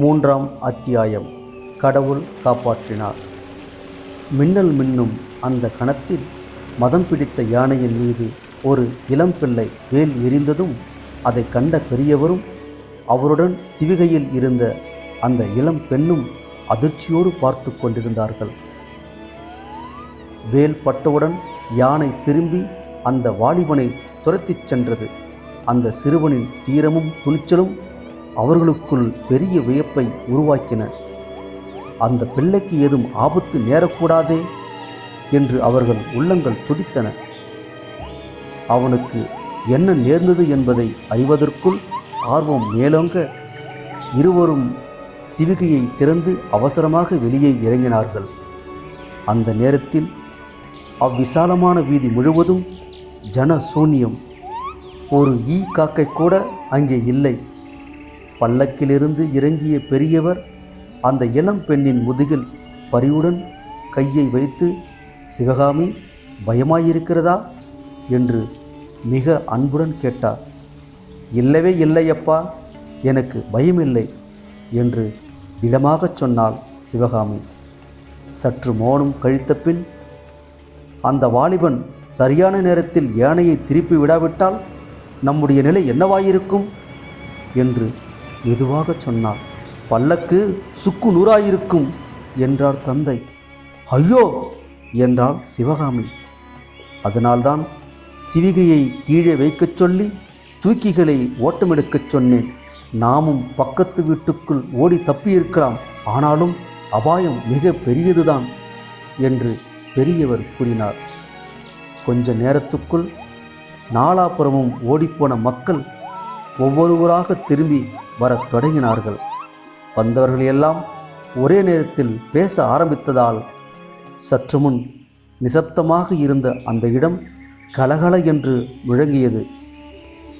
மூன்றாம் அத்தியாயம். கடவுள் காப்பாற்றினார். மின்னல் மின்னும் அந்த கணத்தில் மதம் பிடித்த யானையின் மீது ஒரு இளம்பிள்ளை வேல் எரிந்ததும் அதை கண்ட பெரியவரும் அவருடன் சிவிகையில் இருந்த அந்த இளம் பெண்ணும் அதிர்ச்சியோடு பார்த்து கொண்டிருந்தார்கள். வேல் பட்டவுடன் யானை திரும்பி அந்த வாலிபனை துரத்திச் சென்றது. அந்த சிறுவனின் தீரமும் துணிச்சலும் அவர்களுக்குள் பெரிய வியப்பை உருவாக்கின. அந்த பிள்ளைக்கு ஏதும் ஆபத்து நேரக்கூடாதே என்று அவர்கள் உள்ளங்கள் துடித்தன. அவனுக்கு என்ன நேர்ந்தது என்பதை அறிவதற்குள் ஆர்வம் மேலோங்க இருவரும் சிவிகையை திறந்து அவசரமாக வெளியே இறங்கினார்கள். அந்த நேரத்தில் அவ்விசாலமான வீதி முழுவதும் ஜன சூன்யம் ஒரு ஈ காக்கை கூட அங்கே இல்லை. பல்லக்கிலிருந்து இறங்கிய பெரியவர் அந்த இளம் பெண்ணின் முதுகில் பரிவுடன் கையை வைத்து சிவகாமி பயமாயிருக்கிறதா? என்று மிக அன்புடன் கேட்டார். இல்லவே இல்லையப்பா எனக்கு பயமில்லை என்று திடமாகச் சொன்னாள் சிவகாமி. சற்று மோனும் கழித்த பின் அந்த வாலிபன் சரியான நேரத்தில் யானையை திருப்பி விடாவிட்டால் நம்முடைய நிலை என்னவாயிருக்கும்? என்று மெதுவாகச் சொன்னாள். பல்லக்கு சுக்கு நூறாயிருக்கும் என்றார் தந்தை. ஐயோ! என்றாள் சிவகாமி. அதனால்தான் சிவிகையை கீழே வைக்கச் சொல்லி தூக்கிகளை ஓட்டமெடுக்கச் சொன்னேன். நாமும் பக்கத்து வீட்டுக்குள் ஓடி தப்பியிருக்கலாம். ஆனாலும் அபாயம் மிக பெரியதுதான் என்று பெரியவர் கூறினார். கொஞ்ச நேரத்துக்குள் நாலாபுறமும் ஓடிப்போன மக்கள் ஒவ்வொருவராக திரும்பி வரத் தொடங்கினார்கள். வந்தவர்கள் எல்லாம் ஒரே நேரத்தில் பேச ஆரம்பித்ததால் சற்று முன் நிசப்தமாக இருந்த அந்த இடம் கலகல என்று விளங்கியது.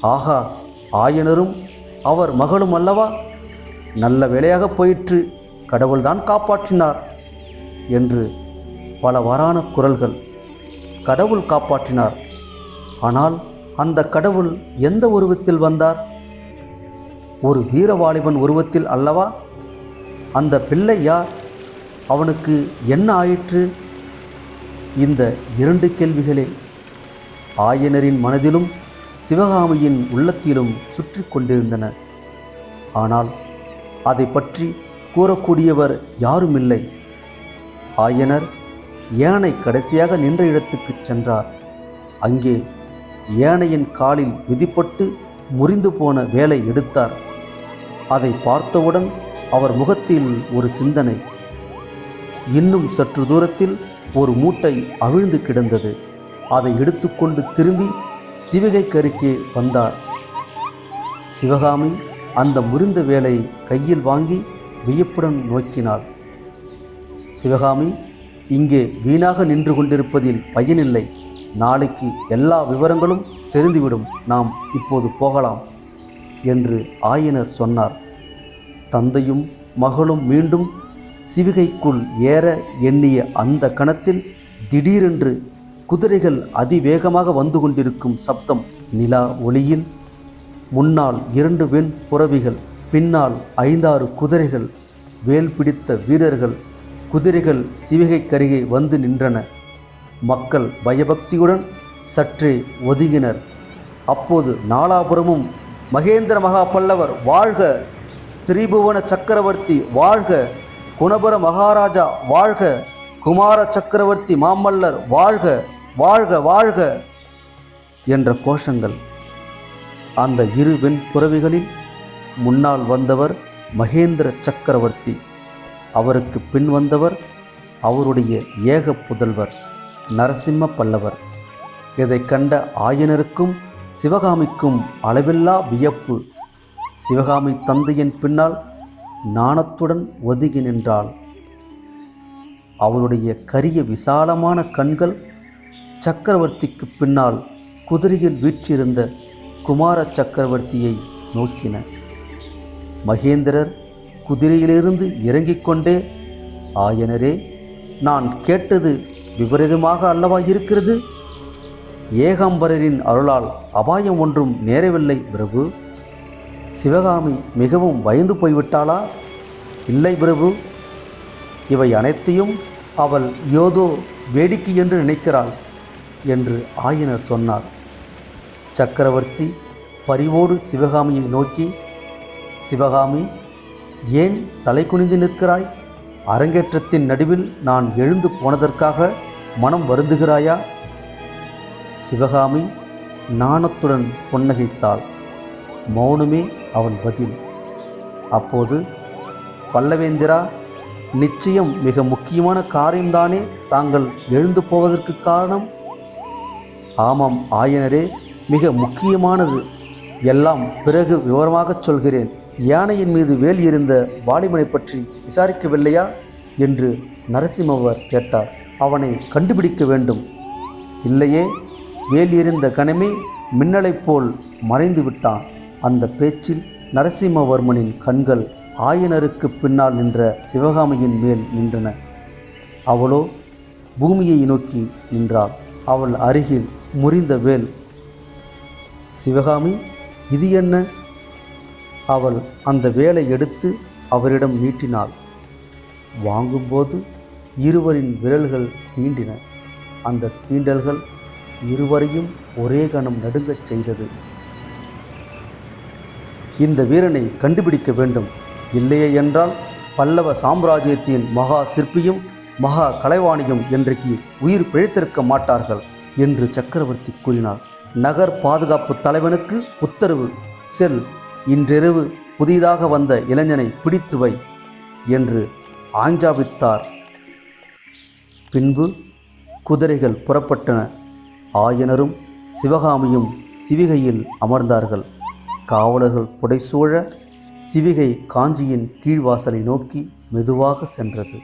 ஆகா ஆயனரும் அவர் மகளும் அல்லவா? நல்ல வேலையாக போயிற்று கடவுள்தான் காப்பாற்றினார் என்று பலவாறான குரல்கள் கடவுள் காப்பாற்றினார். ஆனால் அந்த கடவுள் எந்த உருவத்தில் வந்தார்? ஒரு வீரவாலிபன் உருவத்தில் அல்லவா? அந்த பிள்ளை யார் அவனுக்கு என்ன ஆயிற்று? இந்த இரண்டு கேள்விகளே ஆயனரின் மனதிலும் சிவகாமியின் உள்ளத்திலும் சுற்றி கொண்டிருந்தன. ஆனால் அதை பற்றி கூறக்கூடியவர் யாருமில்லை. ஆயனர் யானை கடைசியாக நின்ற இடத்துக்குச் சென்றார். அங்கே யானையின் காலில் மிதிப்பட்டு முறிந்து போன வேலை எடுத்தார். அதை பார்த்தவுடன் அவர் முகத்தில் ஒரு சிந்தனை. இன்னும் சற்று தூரத்தில் ஒரு மூட்டை அவிழ்ந்து கிடந்தது. அதை எடுத்துக்கொண்டு திரும்பி சிவகை கருக்கே வந்தார். சிவகாமி அந்த முறிந்த வேலை கையில் வாங்கி வியப்புடன் நோக்கினாள். சிவகாமி இங்கே வீணாக நின்று கொண்டிருப்பதில் பயனில்லை. நாளைக்கு எல்லா விவரங்களும் தெரிந்துவிடும். நாம் இப்போது போகலாம் என்று ஆயனர் சொன்னார். தந்தையும் மகளும் மீண்டும் சிவிகைக்குள் ஏற எண்ணிய அந்த கணத்தில் திடீரென்று குதிரைகள் அதிவேகமாக வந்து கொண்டிருக்கும் சப்தம் நிலா ஒளியில் முன்னால் இரண்டு வெண் புறவிகள் பின்னால் ஐந்தாறு குதிரைகள் வேல் பிடித்த வீரர்கள் குதிரைகள் சிவிகைக்கருகே வந்து நின்றன. மக்கள் பயபக்தியுடன் சற்றே ஒதுங்கினர். அப்போது நாலாபுரமும் மகேந்திர மகா பல்லவர் வாழ்க திரிபுவன சக்கரவர்த்தி வாழ்க குணபர மகாராஜா வாழ்க குமார சக்கரவர்த்தி மாமல்லர் வாழ்க வாழ்க வாழ்க என்ற கோஷங்கள். அந்த இரு வெண்புறவிகளில் முன்னால் வந்தவர் மகேந்திர சக்கரவர்த்தி அவருக்கு பின் வந்தவர் அவருடைய ஏக புதல்வர் நரசிம்ம பல்லவர். இதை கண்ட ஆயனருக்கும் சிவகாமிக்கும் அளவில்லா வியப்பு. சிவகாமி தந்தையின் பின்னால் நாணத்துடன் ஒதுங்கி நின்றாள். அவளுடைய கரிய விசாலமான கண்கள் சக்கரவர்த்திக்கு பின்னால் குதிரையில் வீற்றிருந்த குமார சக்கரவர்த்தியை நோக்கின. மகேந்திரர் குதிரையிலிருந்து இறங்கிக் கொண்டே ஆயனரே நான் கேட்டது விபரீதமாக அல்லவா இருக்கிறது? ஏகாம்பரரின் அருளால் அபாயம் ஒன்றும் நேரவில்லை பிரபு. சிவகாமி மிகவும் பயந்து போய்விட்டாளா? இல்லை பிரபு. இவை அனைத்தையும் அவள் ஏதோ வேடிக்கை என்று நினைக்கிறாள் என்று ஆயனர் சொன்னார். சக்கரவர்த்தி பரிவோடு சிவகாமியை நோக்கி சிவகாமி ஏன் தலை குனிந்து நிற்கிறாய்? அரங்கேற்றத்தின் நடுவில் நான் எழுந்து போனதற்காக மனம் வருந்துகிறாயா? சிவகாமி நாணத்துடன் புன்னகைத்தாள். மௌனமே அவன் பதில். அப்போது பல்லவேந்திரா நிச்சயம் மிக முக்கியமான காரியம்தானே தாங்கள் எழுந்து போவதற்கு காரணம்? ஆமாம் ஆயனரே மிக முக்கியமானது. எல்லாம் பிறகு விவரமாகச் சொல்கிறேன். யானையின் மீது வேல் எறிந்த வாலிபனை பற்றி விசாரிக்கவில்லையா? என்று நரசிம்மவர் கேட்டார். அவனை கண்டுபிடிக்க வேண்டும். இல்லையே வேல் எறிந்த கணமே மின்னலைப் போல் மறைந்து விட்டான். அந்த பேச்சில் நரசிம்மவர்மனின் கண்கள் ஆயனருக்கு பின்னால் நின்ற சிவகாமியின் மேல் நின்றன. அவளோ பூமியை நோக்கி நின்றாள். அவள் அருகில் முறிந்த வேல். சிவகாமி இது என்ன? அவள் அந்த வேலை எடுத்து அவரிடம் நீட்டினாள். வாங்கும்போது இருவரின் விரல்கள் தீண்டின. அந்த தீண்டல்கள் இருவரையும் ஒரே கணம் நடுங்கச் செய்தது. இந்த வீரனை கண்டுபிடிக்க வேண்டும். இல்லையே என்றால் பல்லவ சாம்ராஜ்யத்தின் மகா சிற்பியும் மகா கலைவாணியும் இன்றைக்கு உயிர் பிழைத்திருக்க மாட்டார்கள் என்று சக்கரவர்த்தி கூறினார். நகர் பாதுகாப்பு தலைவனுக்கு உத்தரவு செல் இன்றிரவு புதிதாக வந்த இளைஞனை பிடித்து வை என்று ஆஞ்சாபித்தார். பின்பு குதிரைகள் புறப்பட்டன. ஆயனரும் சிவகாமியும் சிவிகையில் அமர்ந்தார்கள். காவலர்கள் புடைசூழ சிவிகை காஞ்சியின் கீழ்வாசலை நோக்கி மெதுவாக சென்றது.